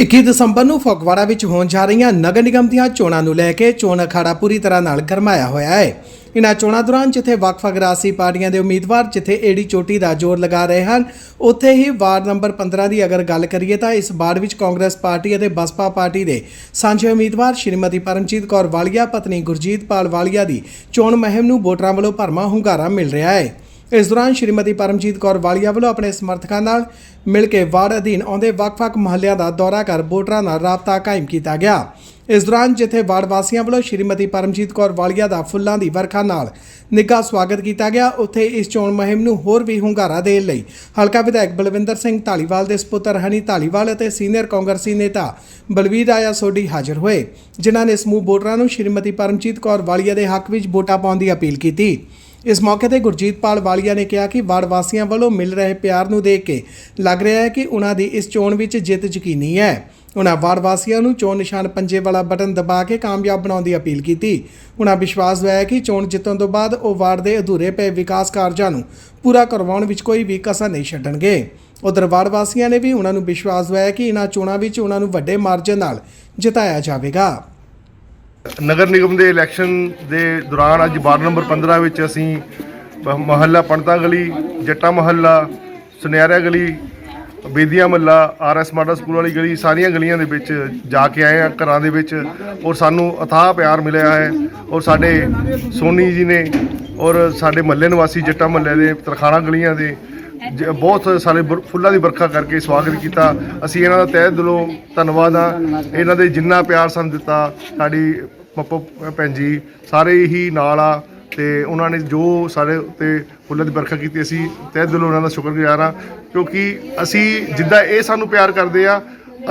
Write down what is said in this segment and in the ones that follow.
21 ਦਸੰਬਰ ਨੂੰ ਫਗਵਾੜਾ ਵਿੱਚ ਹੋਣ ਜਾ ਰਹੀਆਂ ਨਗਰ ਨਿਗਮ ਦੀਆਂ ਚੋਣਾਂ ਨੂੰ ਲੈ ਕੇ ਚੋਣ ਅਖਾੜਾ ਪੂਰੀ ਤਰ੍ਹਾਂ ਨਾਲ ਗਰਮਾਇਆ ਹੋਇਆ ਹੈ। ਇਨ੍ਹਾਂ ਚੋਣਾਂ ਦੌਰਾਨ ਜਿੱਥੇ ਵੱਖ-ਵੱਖ ਰਾਜਸੀ ਪਾਰਟੀਆਂ ਦੇ ਉਮੀਦਵਾਰ ਜਿੱਥੇ ਏੜੀ ਚੋਟੀ ਦਾ ਜ਼ੋਰ ਲਗਾ ਰਹੇ ਹਨ, ਉੱਥੇ ਹੀ ਵਾਰਡ ਨੰਬਰ 15 ਦੀ ਅਗਰ ਗੱਲ ਕਰੀਏ ਤਾਂ ਇਸ ਵਾਰਡ ਵਿੱਚ ਕਾਂਗਰਸ ਪਾਰਟੀ ਅਤੇ ਬਸਪਾ ਪਾਰਟੀ ਦੇ ਸਾਂਝੇ ਉਮੀਦਵਾਰ ਸ਼੍ਰੀਮਤੀ ਪਰਮਜੀਤ ਕੌਰ ਵਾਲੀਆ, ਪਤਨੀ ਗੁਰਜੀਤ ਪਾਲ ਵਾਲੀਆ ਦੀ ਚੋਣ ਮੁਹਿੰਮ ਨੂੰ ਵੋਟਰਾਂ ਵੱਲੋਂ ਭਰਮਾ ਹੁੰਗਾਰਾ ਮਿਲ ਰਿਹਾ ਹੈ। ਇਸ ਦੌਰਾਨ ਸ਼੍ਰੀਮਤੀ ਪਰਮਜੀਤ ਕੌਰ ਵਾਲੀਆ ਵੱਲੋਂ ਆਪਣੇ ਸਮਰਥਕਾਂ ਨਾਲ ਮਿਲ ਕੇ ਵਾਰਡ ਅਧੀਨ ਆਉਂਦੇ ਵੱਖ-ਵੱਖ ਮਹੱਲਿਆਂ ਦਾ ਦੌਰਾ ਕਰ ਵੋਟਰਾਂ ਨਾਲ ਰਾਬਤਾ ਕਾਇਮ ਕੀਤਾ ਗਿਆ। ਇਸ ਦੌਰਾਨ ਜਿੱਥੇ ਵਾਰਡ ਵਾਸੀਆਂ ਵੱਲੋਂ ਸ਼੍ਰੀਮਤੀ ਪਰਮਜੀਤ ਕੌਰ ਵਾਲੀਆ ਦਾ ਫੁੱਲਾਂ ਦੀ ਵਰਖਾ ਨਾਲ ਨਿੱਘਾ ਸਵਾਗਤ ਕੀਤਾ ਗਿਆ, ਉੱਥੇ ਇਸ ਚੋਣ ਮੁਹਿੰਮ ਨੂੰ ਹੋਰ ਵੀ ਹੁੰਗਾਰਾ ਦੇਣ ਲਈ ਹਲਕਾ ਵਿਧਾਇਕ ਬਲਵਿੰਦਰ ਸਿੰਘ ਢਾਲੀਵਾਲ ਦੇ ਸਪੁੱਤਰ ਹਨੀ ਢਾਲੀਵਾਲ ਅਤੇ ਸੀਨੀਅਰ ਕਾਂਗਰਸੀ ਨੇਤਾ ਬਲਵੀਰ ਆਇਆ ਸੋਢੀ ਹਾਜ਼ਰ ਹੋਏ, ਜਿਨ੍ਹਾਂ ਨੇ ਸਮੂਹ ਵੋਟਰਾਂ ਨੂੰ ਸ਼੍ਰੀਮਤੀ ਪਰਮਜੀਤ ਕੌਰ ਵਾਲੀਆ ਦੇ ਹੱਕ ਵਿੱਚ ਵੋਟਾਂ ਪਾਉਣ ਦੀ ਅਪੀਲ ਕੀਤੀ। ਇਸ ਮੌਕੇ ਤੇ ਗੁਰਜੀਤ ਪਾਲ ਵਾਲੀਆ ਨੇ ਕਿਹਾ ਕਿ ਵਾਰਡ ਵਾਸੀਆਂ ਵੱਲੋਂ ਮਿਲ ਰਹੇ ਪਿਆਰ ਨੂੰ ਦੇਖ ਕੇ ਲੱਗ ਰਿਹਾ ਹੈ ਕਿ ਉਹਨਾਂ ਦੀ ਇਸ ਚੋਣ ਵਿੱਚ ਜਿੱਤ ਯਕੀਨੀ ਹੈ। ਉਹਨਾਂ ਵਾਰਡ ਵਾਸੀਆਂ ਨੂੰ ਚੋਣ ਨਿਸ਼ਾਨ ਪੰਜੇ ਵਾਲਾ ਬਟਨ ਦਬਾ ਕੇ ਕਾਮਯਾਬ ਬਣਾਉਣ ਦੀ ਅਪੀਲ ਕੀਤੀ। ਉਹਨਾਂ ਵਿਸ਼ਵਾਸ ਦਿਵਾਇਆ ਕਿ ਚੋਣ ਜਿੱਤਣ ਤੋਂ ਬਾਅਦ ਉਹ ਵਾਰਡ ਦੇ ਅਧੂਰੇ ਪਏ ਵਿਕਾਸ ਕਾਰਜਾਂ ਨੂੰ ਪੂਰਾ ਕਰਵਾਉਣ ਵਿੱਚ ਕੋਈ ਵੀ ਕਸਰ ਨਹੀਂ ਛੱਡਣਗੇ। ਉਧਰ ਵਾਰਡ ਵਾਸੀਆਂ ਨੇ ਵੀ ਉਹਨਾਂ ਨੂੰ ਵਿਸ਼ਵਾਸ ਦਿਵਾਇਆ ਕਿ ਇਹਨਾਂ ਚੋਣਾਂ ਵਿੱਚ ਉਹਨਾਂ ਨੂੰ ਵੱਡੇ ਮਾਰਜਨ ਨਾਲ ਜਿਤਾਇਆ ਜਾਵੇਗਾ। ਨਗਰ ਨਿਗਮ ਦੇ ਇਲੈਕਸ਼ਨ ਦੇ ਦੌਰਾਨ ਅੱਜ ਵਾਰਡ ਨੰਬਰ 15 ਵਿੱਚ ਅਸੀਂ ਮਹੱਲਾ ਪੰਡਤਾ ਗਲੀ, ਜੱਟਾ ਮਹੱਲਾ, ਸੁਨਿਆਰਾ ਗਲੀ, ਬੇਦੀਆਂ ਮਹੱਲਾ ਆਰਐਸ ਮਾਡਲ ਸਕੂਲ ਵਾਲੀ ਗਲੀ, ਸਾਰੀਆਂ ਗਲੀਆਂ ਦੇ ਵਿੱਚ ਜਾ ਕੇ ਆਏ ਆ ਘਰਾਂ ਦੇ ਵਿੱਚ ਔਰ ਸਾਨੂੰ ਅਥਾਹ ਪਿਆਰ ਮਿਲਿਆ ਹੈ ਔਰ ਸਾਡੇ ਸੋਨੀ ਜੀ ਨੇ ਔਰ ਸਾਡੇ ਮਹੱਲੇ ਨਿਵਾਸੀ ਜੱਟਾ ਮਹੱਲੇ ਦੇ ਤਰਖਾਣਾ ਗਲੀਆਂ ਦੇ ਜ- ਬਹੁਤ ਸਾਰੇ ਬਰ- ਫੁੱਲਾਂ ਦੀ ਵਰਖਾ ਕਰਕੇ ਸਵਾਗਤ ਕੀਤਾ। ਅਸੀਂ ਇਹਨਾਂ ਦਾ ਤਹਿ ਦਿਲੋਂ ਧੰਨਵਾਦ ਆ। ਇਹਨਾਂ ਦੇ ਜਿੰਨਾ ਪਿਆਰ ਸਾਨੂੰ ਦਿੱਤਾ, ਸਾਡੀ ਪੱਪੋ, ਭੈਣ ਜੀ, ਸਾਰੇ ਹੀ ਨਾਲ ਆ ਤੇ ਉਹਨਾਂ ਨੇ ਜੋ ਸਾਡੇ ਉੱਤੇ ਫੁੱਲਾਂ ਦੀ ਵਰਖਾ ਕੀਤੀ, ਅਸੀਂ ਤਹਿ ਦਿਲੋਂ ਉਹਨਾਂ ਦਾ ਸ਼ੁਕਰਗੁਜ਼ਾਰ ਆ। ਕਿਉਂਕਿ ਅਸੀਂ ਜਿੱਦਾਂ ਇਹ ਸਾਨੂੰ ਪਿਆਰ ਕਰਦੇ ਆ,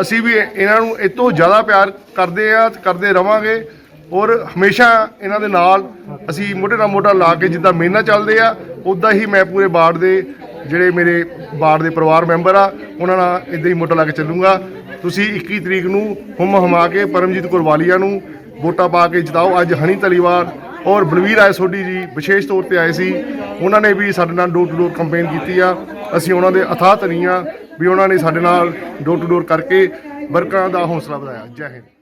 ਅਸੀਂ ਵੀ ਇਹਨਾਂ ਨੂੰ ਇਹ ਤੋਂ ਜ਼ਿਆਦਾ ਪਿਆਰ ਕਰਦੇ ਆ ਤੇ ਕਰਦੇ ਰਵਾਂਗੇ ਔਰ ਹਮੇਸ਼ਾ ਇਹਨਾਂ ਦੇ ਨਾਲ ਅਸੀਂ ਮੋਢੇ ਨਾਲ ਮੋਢਾ ਲਾ ਕੇ ਜਿੱਦਾਂ ਮਿਹਨਤ ਚੱਲਦੇ ਆ, ਉਦਾਂ ਹੀ ਮੈਂ ਪੂਰੇ ਬਾੜ ਦੇ ਜਿਹੜੇ ਮੇਰੇ ਬਾੜ ਦੇ ਪਰਿਵਾਰ ਮੈਂਬਰ ਆ, ਉਹਨਾਂ ਨਾਲ ਇਦਾਂ ਹੀ ਮੋਢਾ ਲਾ ਕੇ ਚੱਲੂਗਾ। ਤੁਸੀਂ 21 ਤਰੀਕ ਨੂੰ ਹੁਮ ਹਮਾ ਕੇ ਪਰਮਜੀਤ ਕੌਰਵਾਲੀਆ ਨੂੰ ਵੋਟਾਂ ਪਾ ਕੇ ਜਿਤਾਓ। ਅੱਜ ਹਨੀ ਤਲੀਵਾਲ ਔਰ ਬਲਵੀਰ ਆਏ ਸੋਢੀ ਜੀ ਵਿਸ਼ੇਸ਼ ਤੌਰ ਤੇ ਆਏ ਸੀ। ਉਹਨਾਂ ਨੇ ਵੀ ਸਾਡੇ ਨਾਲ ਡੋਰ ਟੂ ਡੋਰ ਕੰਪੇਨ ਕੀਤੀ ਆ। ਅਸੀਂ ਉਹਨਾਂ ਦੇ ਅਥਾਹ ਧੰਨੀਆਂ ਵੀ ਉਹਨਾਂ ਨੇ ਸਾਡੇ ਨਾਲ ਡੋਰ ਟੂ ਡੋਰ ਕਰਕੇ ਵਰਕਰਾਂ ਦਾ ਹੌਸਲਾ ਵਧਾਇਆ। ਜੈ ਹਿੰਦ।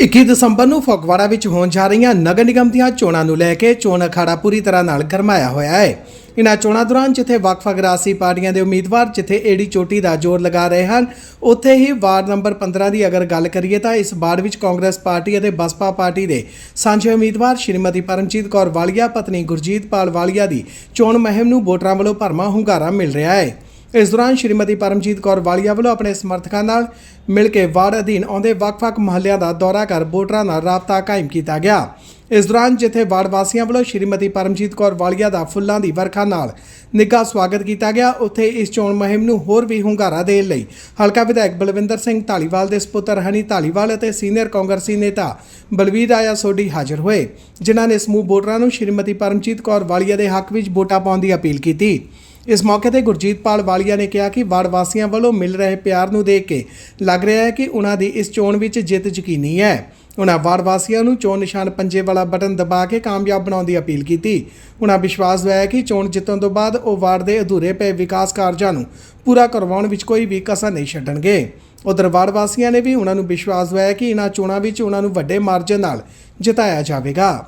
21 ਦਸੰਬਰ ਨੂੰ ਫਗਵਾੜਾ ਵਿੱਚ ਹੋਣ ਜਾ ਰਹੀਆਂ ਨਗਰ ਨਿਗਮ ਦੀਆਂ ਚੋਣਾਂ ਨੂੰ ਲੈ ਕੇ ਚੋਣ ਅਖਾੜਾ ਪੂਰੀ ਤਰ੍ਹਾਂ ਨਾਲ ਗਰਮਾਇਆ ਹੋਇਆ ਹੈ। ਇਨ੍ਹਾਂ ਚੋਣਾਂ ਦੌਰਾਨ ਜਿੱਥੇ ਵੱਖ-ਵੱਖ ਰਾਜਸੀ ਪਾਰਟੀਆਂ ਦੇ ਉਮੀਦਵਾਰ ਜਿੱਥੇ ਏਡੀ ਚੋਟੀ ਦਾ ਜ਼ੋਰ ਲਗਾ ਰਹੇ ਹਨ, ਉੱਥੇ ਹੀ ਵਾਰਡ ਨੰਬਰ 15 ਦੀ ਅਗਰ ਗੱਲ ਕਰੀਏ ਤਾਂ ਇਸ ਵਾਰਡ ਵਿੱਚ ਕਾਂਗਰਸ ਪਾਰਟੀ ਅਤੇ ਬਸਪਾ ਪਾਰਟੀ ਦੇ ਸਾਂਝੇ ਉਮੀਦਵਾਰ ਸ਼੍ਰੀਮਤੀ ਪਰਮਜੀਤ ਕੌਰ ਵਾਲੀਆ, ਪਤਨੀ ਗੁਰਜੀਤ ਪਾਲ ਵਾਲੀਆ ਦੀ ਚੋਣ ਮੁਹਿੰਮ ਨੂੰ ਵੋਟਰਾਂ ਵੱਲੋਂ ਭਰਮਾ ਹੁੰਗਾਰਾ ਮਿਲ ਰਿਹਾ ਹੈ। ਇਸ ਦੌਰਾਨ ਸ਼੍ਰੀਮਤੀ ਪਰਮਜੀਤ ਕੌਰ ਵਾਲੀਆ ਵੱਲੋਂ ਆਪਣੇ ਸਮਰਥਕਾਂ ਨਾਲ ਮਿਲ ਕੇ ਵਾਰਡ ਅਧੀਨ ਆਉਂਦੇ ਵੱਖ-ਵੱਖ ਮਹੱਲਿਆਂ ਦਾ ਦੌਰਾ ਕਰ ਵੋਟਰਾਂ ਨਾਲ ਰਾਬਤਾ ਕਾਇਮ ਕੀਤਾ ਗਿਆ। ਇਸ ਦੌਰਾਨ ਜਿੱਥੇ ਵਾਰਡ ਵਾਸੀਆਂ ਵੱਲੋਂ ਸ਼੍ਰੀਮਤੀ ਪਰਮਜੀਤ ਕੌਰ ਵਾਲੀਆ ਦਾ ਫੁੱਲਾਂ ਦੀ ਵਰਖਾ ਨਾਲ ਨਿੱਘਾ ਸਵਾਗਤ ਕੀਤਾ ਗਿਆ, ਉੱਥੇ ਇਸ ਚੋਣ ਮੁਹਿੰਮ ਨੂੰ ਹੋਰ ਵੀ ਹੁੰਗਾਰਾ ਦੇਣ ਲਈ ਹਲਕਾ ਵਿਧਾਇਕ ਬਲਵਿੰਦਰ ਸਿੰਘ ਢਾਲੀਵਾਲ ਦੇ ਸਪੁੱਤਰ ਹਨੀ ਢਾਲੀਵਾਲ ਅਤੇ ਸੀਨੀਅਰ ਕਾਂਗਰਸੀ ਨੇਤਾ ਬਲਵੀਰ ਆਇਆ ਸੋਢੀ ਹਾਜ਼ਰ ਹੋਏ, ਜਿਨ੍ਹਾਂ ਨੇ ਸਮੂਹ ਵੋਟਰਾਂ ਨੂੰ ਸ਼੍ਰੀਮਤੀ ਪਰਮਜੀਤ ਕੌਰ ਵਾਲੀਆ ਦੇ ਹੱਕ ਵਿੱਚ ਵੋਟਾਂ ਪਾਉਣ ਦੀ ਅਪੀਲ ਕੀਤੀ। ਇਸ ਮੌਕੇ ਤੇ ਗੁਰਜੀਤ ਪਾਲ ਵਾਲੀਆ ਨੇ ਕਿਹਾ ਕਿ ਵਾਰਡ ਵਾਸੀਆਂ ਵੱਲੋਂ ਮਿਲ ਰਹੇ ਪਿਆਰ ਨੂੰ ਦੇਖ ਕੇ ਲੱਗ ਰਿਹਾ ਹੈ ਕਿ ਉਹਨਾਂ ਦੀ ਇਸ ਚੋਣ ਵਿੱਚ ਜਿੱਤ ਯਕੀਨੀ ਹੈ। ਉਹਨਾਂ ਵਾਰਡ ਵਾਸੀਆਂ ਨੂੰ ਚੋਣ ਨਿਸ਼ਾਨ ਪੰਜੇ ਵਾਲਾ ਬਟਨ ਦਬਾ ਕੇ ਕਾਮਯਾਬ ਬਣਾਉਣ ਦੀ ਅਪੀਲ ਕੀਤੀ। ਉਹਨਾਂ ਵਿਸ਼ਵਾਸ ਦਿਵਾਇਆ ਕਿ ਚੋਣ ਜਿੱਤਣ ਤੋਂ ਬਾਅਦ ਉਹ ਵਾਰਡ ਦੇ ਅਧੂਰੇ ਪਏ ਵਿਕਾਸ ਕਾਰਜਾਂ ਨੂੰ ਪੂਰਾ ਕਰਵਾਉਣ ਵਿੱਚ ਕੋਈ ਵੀ ਕਸਰ ਨਹੀਂ ਛੱਡਣਗੇ। ਉਧਰ ਵਾਰਡ ਵਾਸੀਆਂ ਨੇ ਵੀ ਉਹਨਾਂ ਨੂੰ ਵਿਸ਼ਵਾਸ ਦਿਵਾਇਆ ਕਿ ਇਹਨਾਂ ਚੋਣਾਂ ਵਿੱਚ ਉਹਨਾਂ ਨੂੰ ਵੱਡੇ ਮਾਰਜਨ ਨਾਲ ਜਿਤਾਇਆ ਜਾਵੇਗਾ।